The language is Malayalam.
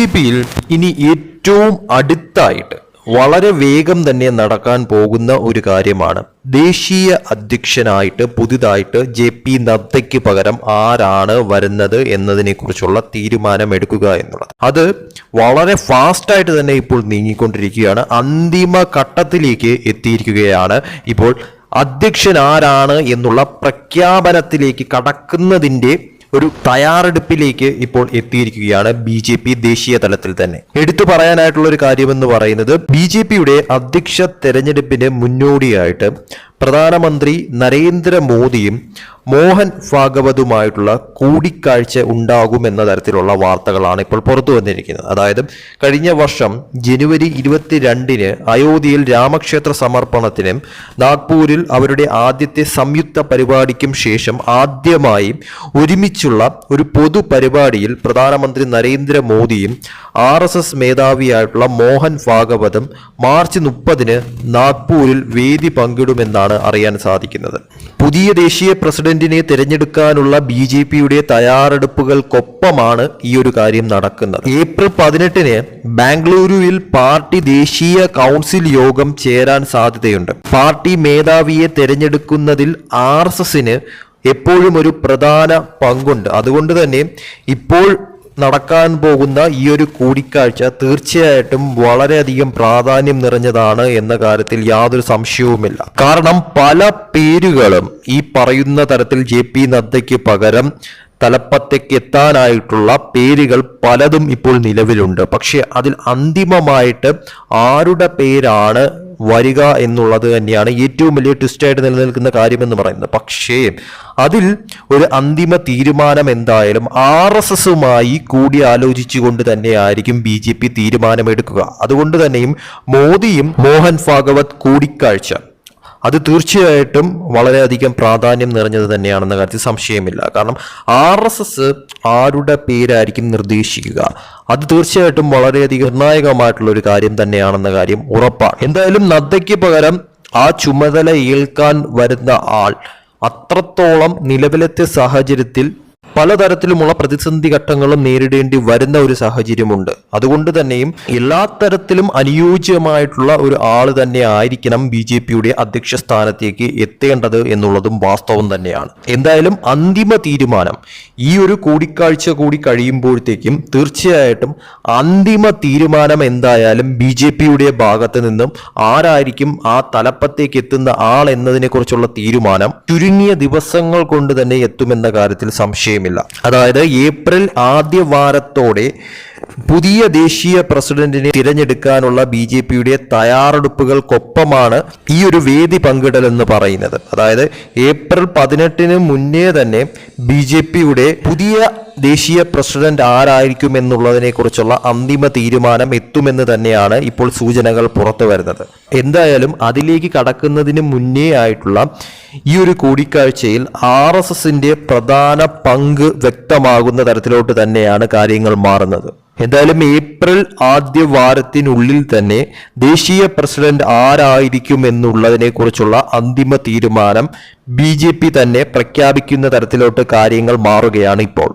ജെ പിയിൽ ഇനി ഏറ്റവും അടുത്തായിട്ട് വളരെ വേഗം തന്നെ നടക്കാൻ പോകുന്ന ഒരു കാര്യമാണ്. ദേശീയ അധ്യക്ഷനായിട്ട് പുതുതായിട്ട് ജെ പി നദ്ദയ്ക്ക് പകരം ആരാണ് വരുന്നത് എന്നതിനെ കുറിച്ചുള്ള തീരുമാനമെടുക്കുക എന്നുള്ളത്. അത് വളരെ ഫാസ്റ്റായിട്ട് തന്നെ ഇപ്പോൾ നീങ്ങിക്കൊണ്ടിരിക്കുകയാണ്. അന്തിമ ഘട്ടത്തിലേക്ക് എത്തിയിരിക്കുകയാണ്. ഇപ്പോൾ അധ്യക്ഷൻ ആരാണ് എന്നുള്ള പ്രഖ്യാപനത്തിലേക്ക് കടക്കുന്നതിന്റെ ഒരു തയ്യാറെടുപ്പിലേക്ക് ഇപ്പോൾ എത്തിയിരിക്കുകയാണ് ബി ജെ പി ദേശീയ തലത്തിൽ തന്നെ. എടുത്തു പറയാനായിട്ടുള്ള ഒരു കാര്യമെന്ന് പറയുന്നത് ബി ജെ പിയുടെ അധ്യക്ഷ തെരഞ്ഞെടുപ്പിന് മുന്നോടിയായിട്ട് പ്രധാനമന്ത്രി നരേന്ദ്രമോദിയും മോഹൻ ഭാഗവതുമായിട്ടുള്ള കൂടിക്കാഴ്ച ഉണ്ടാകുമെന്ന തരത്തിലുള്ള വാർത്തകളാണ് ഇപ്പോൾ പുറത്തു വന്നിരിക്കുന്നത്. അതായത് കഴിഞ്ഞ വർഷം ജനുവരി ഇരുപത്തിരണ്ടിന് അയോധ്യയിൽ രാമക്ഷേത്ര സമർപ്പണത്തിനും നാഗ്പൂരിൽ അവരുടെ ആദ്യത്തെ സംയുക്ത പരിപാടിക്കും ശേഷം ആദ്യമായി ഒരുമിച്ചുള്ള ഒരു പൊതു പരിപാടിയിൽ പ്രധാനമന്ത്രി നരേന്ദ്രമോദിയും ആർ എസ് എസ് മേധാവിയായിട്ടുള്ള മോഹൻ ഭാഗവതും മാർച്ച് മുപ്പതിന് നാഗ്പൂരിൽ വേദി പങ്കിടുമെന്നാണ് അറിയാൻ സാധിക്കുന്നത്. പുതിയ ദേശീയ പ്രസിഡന്റിനെ തിരഞ്ഞെടുക്കാനുള്ള ബി ജെ പിയുടെ തയ്യാറെടുപ്പുകൾക്കൊപ്പമാണ് ഈ ഒരു കാര്യം നടക്കുന്നത്. ഏപ്രിൽ പതിനെട്ടിന് ബാംഗ്ലൂരുവിൽ പാർട്ടി ദേശീയ കൗൺസിൽ യോഗം ചേരാൻ സാധ്യതയുണ്ട്. പാർട്ടി മേധാവിയെ തിരഞ്ഞെടുക്കുന്നതിൽ ആർ എസ് എസിന് എപ്പോഴും ഒരു പ്രധാന പങ്കുണ്ട്. അതുകൊണ്ട് തന്നെ ഇപ്പോൾ നടക്കാൻ പോകുന്ന ഈ ഒരു കൂടിക്കാഴ്ച തീർച്ചയായിട്ടും വളരെയധികം പ്രാധാന്യം നിറഞ്ഞതാണ് എന്ന കാര്യത്തിൽ യാതൊരു സംശയവുമില്ല. കാരണം പല പേരുകളും ഈ പറയുന്ന തരത്തിൽ ജെ പി നദ്ദയ്ക്ക് പകരം തലപ്പത്തേക്ക് എത്താനായിട്ടുള്ള പേരുകൾ പലതും ഇപ്പോൾ നിലവിലുണ്ട്. പക്ഷെ അതിൽ അന്തിമമായിട്ട് ആരുടെ പേരാണ് വരിക എന്നുള്ളത് തന്നെയാണ് ഏറ്റവും വലിയ ട്വിസ്റ്റായിട്ട് നിലനിൽക്കുന്ന കാര്യമെന്ന് പറയുന്നത്. പക്ഷേ അതിൽ ഒരു അന്തിമ തീരുമാനം എന്തായാലും ആർ എസ് എസുമായി കൂടി ആലോചിച്ചുകൊണ്ട് തന്നെയായിരിക്കും ബി ജെ പി തീരുമാനമെടുക്കുക. അതുകൊണ്ട് തന്നെയും മോദിയും മോഹൻ ഭാഗവത് കൂടിക്കാഴ്ച. അത് തീർച്ചയായിട്ടും വളരെയധികം പ്രാധാന്യം നിറഞ്ഞത് തന്നെയാണെന്ന കാര്യത്തിൽ സംശയമില്ല. കാരണം ആർ എസ് എസ് ആരുടെ പേരായിരിക്കും നിർദ്ദേശിക്കുക? അത് തീർച്ചയായിട്ടും വളരെയധികം നിർണായകമായിട്ടുള്ള ഒരു കാര്യം തന്നെയാണെന്ന കാര്യം ഉറപ്പാണ്. എന്തായാലും നദ്ദയ്ക്ക് പകരം ആ ചുമതല ഏൽക്കാൻ വരുന്ന ആൾ അത്രത്തോളം നിലവിലത്തെ സാഹചര്യത്തിൽ പലതരത്തിലുമുള്ള പ്രതിസന്ധി ഘട്ടങ്ങളും നേരിടേണ്ടി വരുന്ന ഒരു സാഹചര്യമുണ്ട്. അതുകൊണ്ട് തന്നെയും എല്ലാ തരത്തിലും അനുയോജ്യമായിട്ടുള്ള ഒരു ആൾ തന്നെ ആയിരിക്കണം ബി ജെ പിയുടെ അധ്യക്ഷ സ്ഥാനത്തേക്ക് എത്തേണ്ടത് എന്നുള്ളതും വാസ്തവം തന്നെയാണ്. എന്തായാലും അന്തിമ തീരുമാനം ഈ ഒരു കൂടിക്കാഴ്ച കൂടി കഴിയുമ്പോഴത്തേക്കും തീർച്ചയായിട്ടും അന്തിമ തീരുമാനം എന്തായാലും ബി ജെ പിയുടെ ഭാഗത്ത് നിന്നും ആരായിരിക്കും ആ തലപ്പത്തേക്ക് എത്തുന്ന ആൾ എന്നതിനെ കുറിച്ചുള്ള തീരുമാനം ചുരുങ്ങിയ ദിവസങ്ങൾ കൊണ്ട് തന്നെ എത്തുമെന്ന കാര്യത്തിൽ സംശയമില്ല. അതായത് ഏപ്രിൽ ആദ്യ വാരത്തോടെ പുതിയ ദേശീയ പ്രസിഡന്റിനെ തിരഞ്ഞെടുക്കാനുള്ള ബി ജെ പിയുടെ തയ്യാറെടുപ്പുകൾക്കൊപ്പമാണ് ഈ ഒരു വേദി പങ്കിടൽ എന്ന് പറയുന്നത്. അതായത് ഏപ്രിൽ പതിനെട്ടിന് മുന്നേ തന്നെ ബി ജെ പിയുടെ പുതിയ ദേശീയ പ്രസിഡന്റ് ആരായിരിക്കും എന്നുള്ളതിനെ കുറിച്ചുള്ള അന്തിമ തീരുമാനം എത്തുമെന്ന് തന്നെയാണ് ഇപ്പോൾ സൂചനകൾ പുറത്തു വരുന്നത്. എന്തായാലും അതിലേക്ക് കടക്കുന്നതിന് മുന്നേ ആയിട്ടുള്ള ഈ ഒരു കൂടിക്കാഴ്ചയിൽ ആർ എസ് എസിന്റെ പ്രധാന പങ്ക് വ്യക്തമാകുന്ന തരത്തിലോട്ട് തന്നെയാണ് കാര്യങ്ങൾ മാറുന്നത്. എന്തായാലും ഏപ്രിൽ ആദ്യ വാരത്തിനുള്ളിൽ തന്നെ ദേശീയ പ്രസിഡന്റ് ആരായിരിക്കും എന്നുള്ളതിനെ കുറിച്ചുള്ള അന്തിമ തീരുമാനം ബി തന്നെ പ്രഖ്യാപിക്കുന്ന തരത്തിലോട്ട് കാര്യങ്ങൾ മാറുകയാണ് ഇപ്പോൾ.